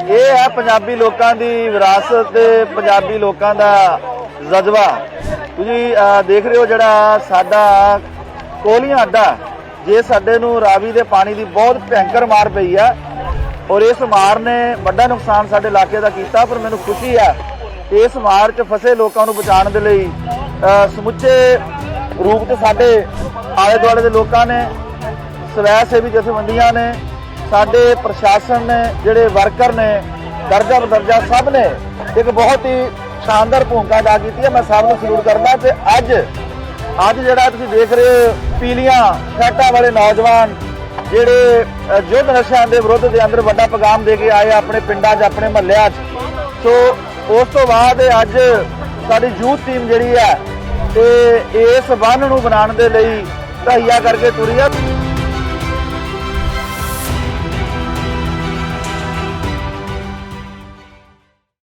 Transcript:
ਇਹ ਹੈ ਪੰਜਾਬੀ ਲੋਕਾਂ ਦੀ ਵਿਰਾਸਤ ਤੇ ਪੰਜਾਬੀ ਲੋਕਾਂ ਦਾ ਜਜ਼ਬਾ। ਤੁਸੀਂ ਦੇਖ ਰਹੇ ਹੋ ਜਿਹੜਾ ਸਾਡਾ ਕੋਲੀਆਂ ਅੱਡਾ ਜੇ ਸਾਡੇ ਨੂੰ ਰਾਵੀ ਦੇ ਪਾਣੀ ਦੀ ਬਹੁਤ ਭੈਂਕਰ ਮਾਰ ਪਈ ਆ ਔਰ ਇਸ ਮਾਰ ਨੇ ਵੱਡਾ ਨੁਕਸਾਨ ਸਾਡੇ ਇਲਾਕੇ ਦਾ ਕੀਤਾ, ਪਰ ਮੈਨੂੰ ਖੁਸ਼ੀ ਹੈ ਇਸ ਮਾਰ 'ਚ ਫਸੇ ਲੋਕਾਂ ਨੂੰ ਬਚਾਉਣ ਦੇ ਲਈ ਸਮੁੱਚੇ ਰੂਪ ਤੇ ਸਾਡੇ ਆਲੇ ਦੁਆਲੇ ਦੇ ਲੋਕਾਂ ਨੇ ਸਵੈ ਸੇਵੀ ਜਥੇਬੰਦੀਆਂ ਨੇ ਸਾਡੇ ਪ੍ਰਸ਼ਾਸਨ ਨੇ, ਜਿਹੜੇ ਵਰਕਰ ਨੇ, ਦਰਜਾ ਬਦਰਜਾ ਸਭ ਨੇ ਇੱਕ ਬਹੁਤ ਹੀ ਸ਼ਾਨਦਾਰ ਭੂਮਿਕਾ ਅਦਾ ਕੀਤੀ ਹੈ। ਮੈਂ ਸਭ ਨੂੰ ਸਲੂਟ ਕਰਦਾ ਤੇ ਅੱਜ ਅੱਜ ਜਿਹੜਾ ਤੁਸੀਂ ਦੇਖ ਰਹੇ ਹੋ, ਪੀਲੀਆਂ ਫੈਟਾਂ ਵਾਲੇ ਨੌਜਵਾਨ ਜਿਹੜੇ ਯੁੱਧ ਨਸ਼ਿਆਂ ਦੇ ਵਿਰੁੱਧ ਦੇ ਅੰਦਰ ਵੱਡਾ ਪੈਗਾਮ ਦੇ ਕੇ ਆਏ ਆਪਣੇ ਪਿੰਡਾਂ 'ਚ, ਆਪਣੇ ਮਹੱਲਿਆਂ 'ਚ। ਸੋ ਉਸ ਤੋਂ ਬਾਅਦ ਅੱਜ ਸਾਡੀ ਯੂਥ ਟੀਮ ਜਿਹੜੀ ਹੈ, ਤੇ ਇਸ ਬੰਨ ਨੂੰ ਬਣਾਉਣ ਦੇ ਲਈ ਤਹਈਆ ਕਰਕੇ ਤੁਰੀ ਆ।